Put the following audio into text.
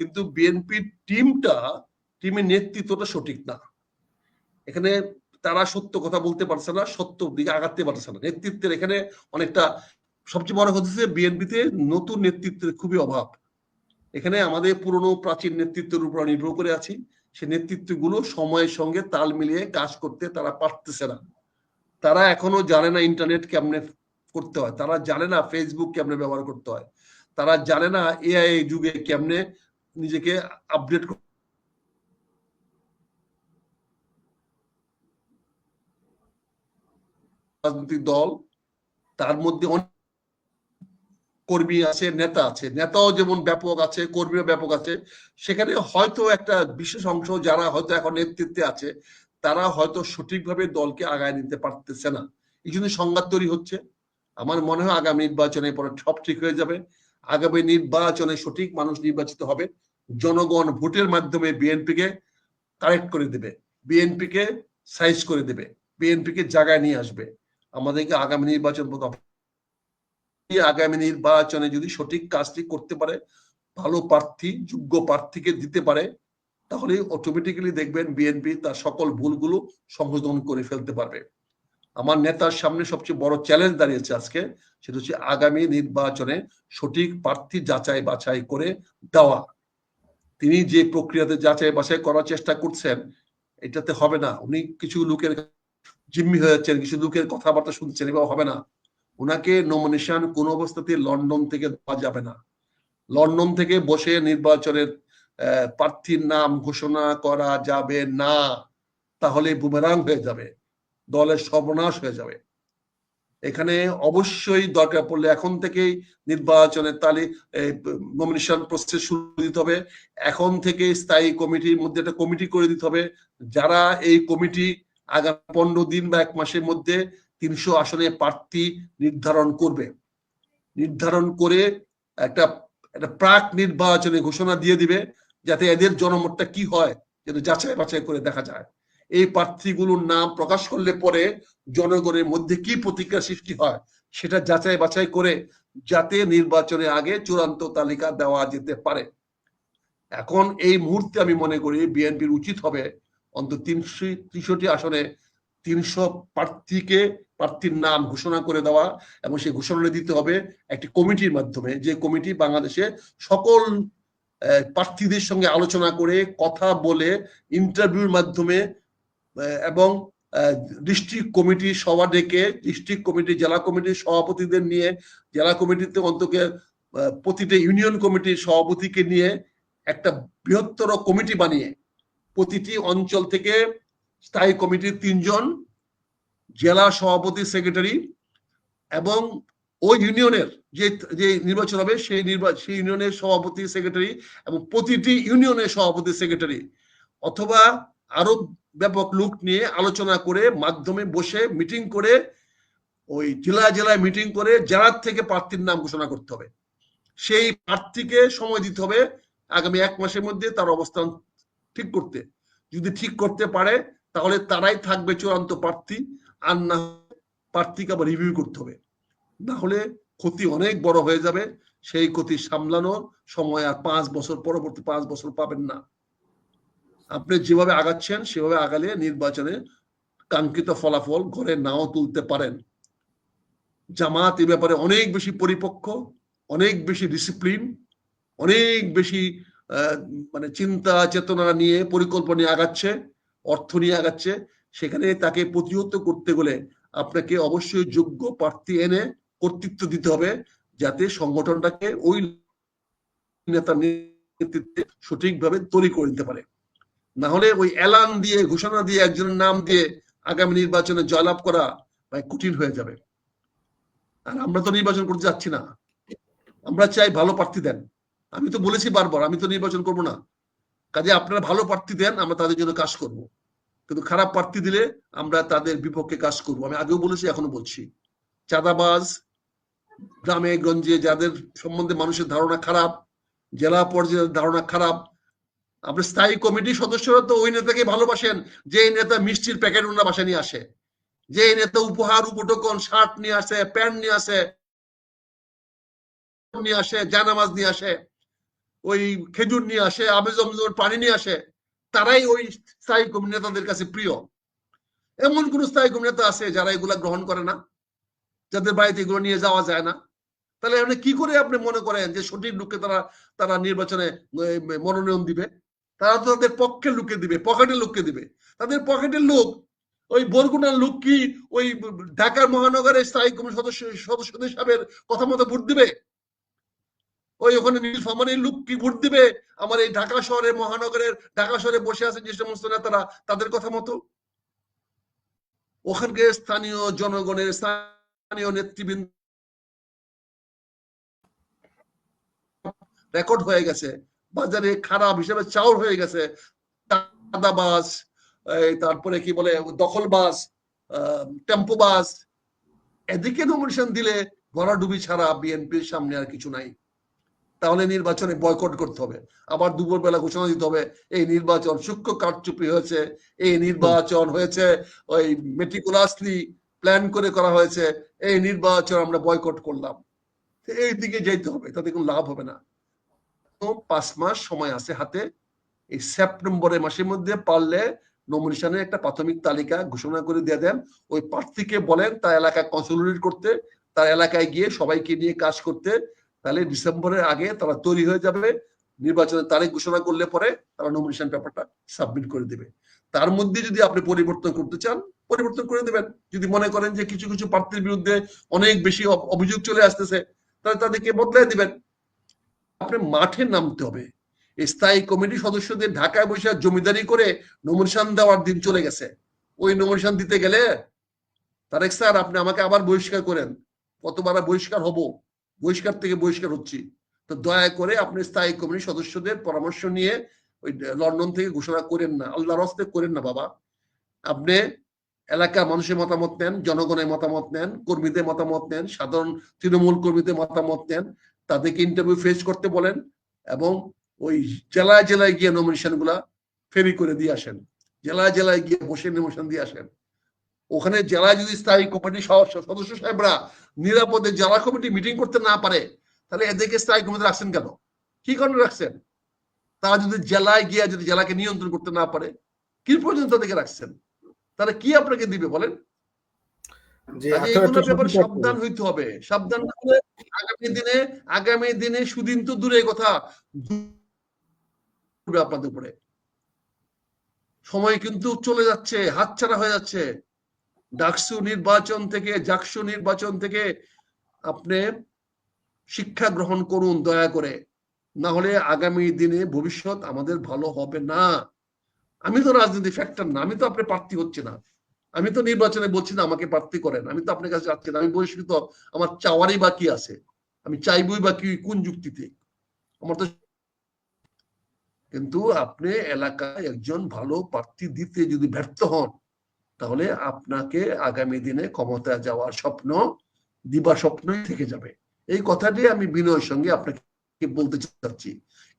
কিন্তু বিএনপির টিমটা, টিমের নেতৃত্বটা সঠিক না। এখানে তারা সত্য কথা বলতে পারছে না, সত্য দিকে আগাতে পারছে না। নেতৃত্বের এখানে অনেকটা সবচেয়ে বড় হচ্ছে বিএনপিতে নতুন নেতৃত্বের খুবই অভাব। এখানে আমাদের পুরনো প্রাচীন নেতৃত্বের উপর নির্ভর করে আছি। সে নেতৃত্বগুলো সময়ের সঙ্গে তাল মিলিয়ে কাজ করতে তারা পারতেছে না। তারা এখনও জানে না ইন্টারনেট কেমনে করতে হয়। তারা জানে না ফেসবুক কেমনে ব্যবহার করতে হয়। তারা জানে না এআই যুগে কেমনে নিজেকে আপডেট রাজনৈতিক দল, তার মধ্যে অনেক কর্মী আছে, নেতা আছে। নেতাও যেমন ব্যাপক আছে, কর্মীও ব্যাপক আছে। সেখানে হয়তো একটা বিশেষ অংশ যারা হয়তো এখন নেতৃত্বে আছে, তারা হয়তো সঠিকভাবে দলকে আগায় নিতে পারতেছে না। এই জন্য সংঘাত তৈরি হচ্ছে। আমার মনে হয় আগামী নির্বাচনে পরে সব ঠিক হয়ে যাবে। আগামী নির্বাচনে সঠিক মানুষ নির্বাচিত হবে, জনগণ ভোটের মাধ্যমে বিএনপিকে কারেক্ট করে দেবে, বিএনপিকে সাইজ করে দেবে, বিএনপিকে জায়গায় নিয়ে আসবে। আমাদেরকে আগামী নির্বাচন আগামী নির্বাচনে যদি সঠিক কাজটি করতে পারে, ভালো প্রার্থী, যোগ্য প্রার্থীকে দিতে পারে, তাহলে অটোমেটিক্যালি দেখবেন বিএনপি তার সকল ভুলগুলো সংশোধন করে ফেলতে পারবে। আমার নেতার সামনে সবচেয়ে বড় চ্যালেঞ্জ দাঁড়িয়েছে আজকে, সেটা হচ্ছে আগামী নির্বাচনে সঠিক প্রার্থী যাচাই বাছাই করে দেওয়া। তিনি যে প্রক্রিয়াতে যাচাই বাছাই করার চেষ্টা করছেন, এটাতে হবে না। উনি কিছু লোকের জিম্মি হয়ে যাচ্ছেন, কিছু লোকের কথাবার্তা শুনছেন এবার হবে না। ওনাকে নমিনেশন কোন অবস্থাতে লন্ডন থেকে দেওয়া যাবে না। লন্ডন থেকে বসে নির্বাচনের প্রার্থীর নাম ঘোষণা করা যাবে না। তাহলে বুমেরাং হয়ে যাবে। দলের সর্বনাশ হয়ে যাবে। এখানে অবশ্যই দরকার পড়লে এখন থেকেই নির্বাচনের তালিক নমিনেশন প্রসেস শুরু দিতে হবে। এখন থেকে স্থায়ী কমিটির মধ্যে একটা কমিটি করে দিতে হবে। যারা এই কমিটি আগামী পনেরো দিন বা এক মাসের মধ্যে তিনশো আসনে প্রার্থী নির্ধারণ করবে। নির্ধারণ করে একটা একটা প্রাক নির্বাচনে ঘোষণা দিয়ে দিবে, যাতে এদের জনমতটা কি হয়, যেন যাচাই বাছাই করে দেখা যায়। এই প্রার্থীগুলোর নাম প্রকাশ করলে পরে জনগণের মধ্যে কি প্রতিক্রিয়া সৃষ্টি হয়, সেটা যাচাই বাছাই করে যাতে নির্বাচনের আগে চূড়ান্ত তালিকা দেওয়া যেতে পারে। এখন এই মুহূর্তে আমি মনে করি বিএনপির উচিত হবে অন্তত তিনশো ত্রিশটি আসনে তিনশো প্রার্থীকে প্রার্থীর নাম ঘোষণা করে দেওয়া এবং সেই ঘোষণা দিতে হবে একটি কমিটির মাধ্যমে। যে কমিটি বাংলাদেশে সকল প্রার্থীদের সঙ্গে আলোচনা করে কথা বলে ইন্টারভিউর মাধ্যমে এবং ডিস্ট্রিক্ট কমিটি সভা ডেকে ডিস্ট্রিক্ট কমিটি জেলা কমিটির সভাপতিদের নিয়ে, জেলা কমিটিতে অন্তকে প্রতিটা ইউনিয়ন কমিটির সভাপতিকে নিয়ে একটা বৃহত্তর কমিটি বানিয়ে প্রতিটি অঞ্চল থেকে স্থায়ী কমিটির তিনজন, জেলা সভাপতি সেক্রেটারি এবং ওই ইউনিয়নের যে যে নির্বাচন হবে সেই নির্বাচন সেই ইউনিয়নের সভাপতি সেক্রেটারি এবং প্রতিটি ইউনিয়নের সভাপতি সেক্রেটারি অথবা আরও ব্যাপক লোক নিয়ে আলোচনা করে মাধ্যমে বসে মিটিং করে ওই জেলায় জেলায় মিটিং করে জেলার থেকে প্রার্থীর নাম ঘোষণা করতে হবে। সেই প্রার্থীকে সময় দিতে হবে আগামী এক মাসের মধ্যে তার অবস্থান ঠিক করতে। যদি ঠিক করতে পারে, তাহলে তারাই থাকবে চূড়ান্ত প্রার্থী, আর না প্রার্থীকে আবার রিভিউ করতে হবে। না হলে ক্ষতি অনেক বড় হয়ে যাবে, সেই ক্ষতি সামলানোর সময় আর পাঁচ বছর, পরবর্তী পাঁচ বছর পাবেন না। আপনি যেভাবে আগাচ্ছেন, সেভাবে আগালে নির্বাচনে কাঙ্ক্ষিত ফলাফল ঘরে নাও তুলতে পারেন। জামাত এ ব্যাপারে অনেক বেশি পরিপক্ক, অনেক বেশি ডিসিপ্লিন অনেক বেশি মানে চিন্তা চেতনা নিয়ে, পরিকল্পনা নিয়ে আগাচ্ছে, অর্থ নিয়ে আগাচ্ছে, সেখানে তাকে প্রতিহত করতে গেলে আপনাকে অবশ্যই যোগ্য প্রার্থী এনে কর্তৃত্ব দিতে হবে, যাতে সংগঠনটাকে ওই নেতার নেতৃত্বে সঠিকভাবে তৈরি করে নিতে পারে। না হলে ওই এলান দিয়ে, ঘোষণা দিয়ে একজনের নাম দিয়ে আগামী নির্বাচনে জয়লাভ করা কঠিন হয়ে যাবে। আর আমরা তো নির্বাচন করতে যাচ্ছি না। আমরা চাই ভালো প্রার্থী দেন। আমি তো বলেছি বারবার, আমি তো নির্বাচন করব না। কাজে আপনারা ভালো প্রার্থী দেন, আমরা তাদের জন্য কাজ করব। কিন্তু খারাপ প্রার্থী দিলে আমরা তাদের বিপক্ষে কাজ করব। আমি আগেও বলেছি, এখনও বলছি। চাঁদাবাজ, গ্রামে, গঞ্জে, যাদের সম্বন্ধে মানুষের ধারণা খারাপ, জেলা পর্যায়ের ধারণা খারাপ আপনার স্থায়ী কমিটির সদস্যরা তো ওই নেতাকে ভালোবাসেন, যে নেতা মিষ্টির প্যাকেট ওনারা বাসায় নিয়ে আসে। যে নেতা উপহার, উপটকন, শার্ট নিয়ে আসে, প্যান্ট নিয়ে আসে নিয়ে আসে, জানামাজ নিয়ে আসে, ওই খেজুর নিয়ে আসে আবে জমজমের পানি নিয়ে আসে, তারাই ওই স্থায়ী কর্মী নেতাদের কাছে প্রিয়। এমন কোন স্থায়ী কর্মী নেতা আছে যারা এগুলা গ্রহণ করে না? যাদের বাড়িতে এগুলো নিয়ে যাওয়া যায় না? তাহলে আপনি কি করে আপনি মনে করেন যে সঠিক লোককে তারা তারা নির্বাচনে মনোনয়ন দিবে? তারা তো তাদের পক্ষে লোককে দিবে, পকেটের লোককে দিবে। তাদের পকেটের লোক, ওই বরগুনার লোক কি ওই ঢাকার মহানগরের স্থায়ী কমিটি সদস্য, সদস্যদের সাহেবের কথা মতো ভোট দিবে? ওই ওখানে নীলফামারীর লোক কি ভোট দিবে? আমার এই ঢাকা শহরে মহানগরের, ঢাকা শহরে বসে আছেন যে সমস্ত নেতারা, তাদের কথা মতো? ওখানকার স্থানীয় জনগণের স্থানীয় নেতৃবৃন্দ রেকর্ড হয়ে গেছে। বাজারে খারাপ হিসেবে চাউর হয়ে গেছে। দাদাবাস তারপরে কি বলে দখলবাস টেম্পো বাস এদিকে নমিনেশন দিলে ভরাডুবি ছাড়া বিএনপির সামনে আর কিছু নাই। তাহলে নির্বাচনে বয়কট করতে হবে। আবার দুপুরবেলা ঘোষণা দিতে হবে, এই নির্বাচন সূক্ষ্ম কারচুপি হয়েছে, এই নির্বাচন হয়েছে, ওই মেটিকুলাসলি প্ল্যান করে করা হয়েছে, এই নির্বাচন আমরা বয়কট করলাম। এই দিকে যেতে হবে, তাতে কোনো লাভ হবে না। পাঁচ মাস সময় আছে হাতে। এই সেপ্টেম্বরের মাসের মধ্যে পারলে নমিনেশনের একটা প্রাথমিক তালিকা ঘোষণা করে দিয়ে দেন। ওই প্রার্থীকে বলেন, তার এলাকায় কনসোলিডেট করতে, তার এলাকায় গিয়ে সবাইকে নিয়ে কাজ করতে। তাহলে ডিসেম্বরের আগে তারা তৈরি হয়ে যাবে। নির্বাচনের তারিখ ঘোষণা করলে পরে তারা নমিনেশন পেপারটা সাবমিট করে দেবে। তার মধ্যে যদি আপনি পরিবর্তন করতে চান, পরিবর্তন করে দেবেন। যদি মনে করেন যে কিছু কিছু প্রার্থীর বিরুদ্ধে অনেক বেশি অভ- অভিযোগ চলে আসতেছে, তাহলে তাদেরকে বদলাই দিবেন। আপনি মাঠে নামতে হবে। স্থায়ী কমিটি সদস্যদের ঢাকায় বসে জমিদারি করে নমিনেশন দেওয়ার দিন চলে গেছে। ওই নমিনেশন দিতে গেলে তারেক স্যার, আপনি আমাকে আবার বহিষ্কার করেন। কতবার বহিষ্কার হব? বহিষ্কার থেকে বহিষ্কার হচ্ছি। তো দয়া করে আপনি স্থায়ী কমিটির সদস্যদের পরামর্শ নিয়ে ওই লন্ডন থেকে ঘোষণা করেন না। আল্লাহর হস্তে করেন না বাবা। আপনি এলাকার মানুষের মতামত নেন, জনগণের মতামত নেন, কর্মীদের মতামত নেন, সাধারণ তৃণমূল কর্মীদের মতামত নেন। তাদেরকে ইন্টারভিউ ফেস করতে বলেন এবং ওই জেলায় জেলায় গিয়ে নমিনেশনগুলা ফেরি করে দিয়ে আসেন। জেলায় জেলায় গিয়ে বসে নমিনেশন দিয়ে আসেন। ওখানে জেলায় যদি স্থায়ী কমিটি সদস্য সাহেবরা নিরাপদে জেলা কমিটি মিটিং করতে না পারে, তাহলে এদেরকে স্থায়ী কমিটি রাখছেন কেন? কি কারণে রাখছেন? তারা যদি জেলায় গিয়ে যদি জেলাকে নিয়ন্ত্রণ করতে না পারে, কি পর্যন্ত তাদেরকে রাখছেন? তাহলে কি আপনাকে দিবে বলেন? কাজে আচ্ছা, ব্যাপারে সাবধান হইতে হবে। সাবধান হলে আগামী দিনে আগামী দিনে সুদিন তো দূরে কথা আপনাদের উপরে। সময় কিন্তু চলে যাচ্ছে হাতছাড়া হয়ে যাচ্ছে। ডাকসু নির্বাচন থেকে জাকসু নির্বাচন থেকে আপনি শিক্ষা গ্রহণ করুন দয়া করে। না হলে আগামী দিনে ভবিষ্যৎ আমাদের ভালো হবে না। আমি তো রাজনীতি ফ্যাক্টর না আমি তো আপনি প্রার্থী হচ্ছে না। আমি তো নির্বাচনে বলছি না, আমাকে প্রার্থী করেন। আমি তো আপনার কাছে যাচ্ছি না আমি বহিষ্কৃত আমার চাওয়ারই বাকি আছে। আমি চাইবই বা কি কোন যুক্তিতে। আমার তো কিন্তু আপনি এলাকায় একজন ভালো প্রার্থী দিতে যদি ব্যর্থ হন, তাহলে আপনাকে আগামী দিনে ক্ষমতা যাওয়ার স্বপ্ন দিবা স্বপ্নই থেকে যাবে। এই কথাটি আমি বিনয়ের সঙ্গে আপনাকে বলতে চাচ্ছি।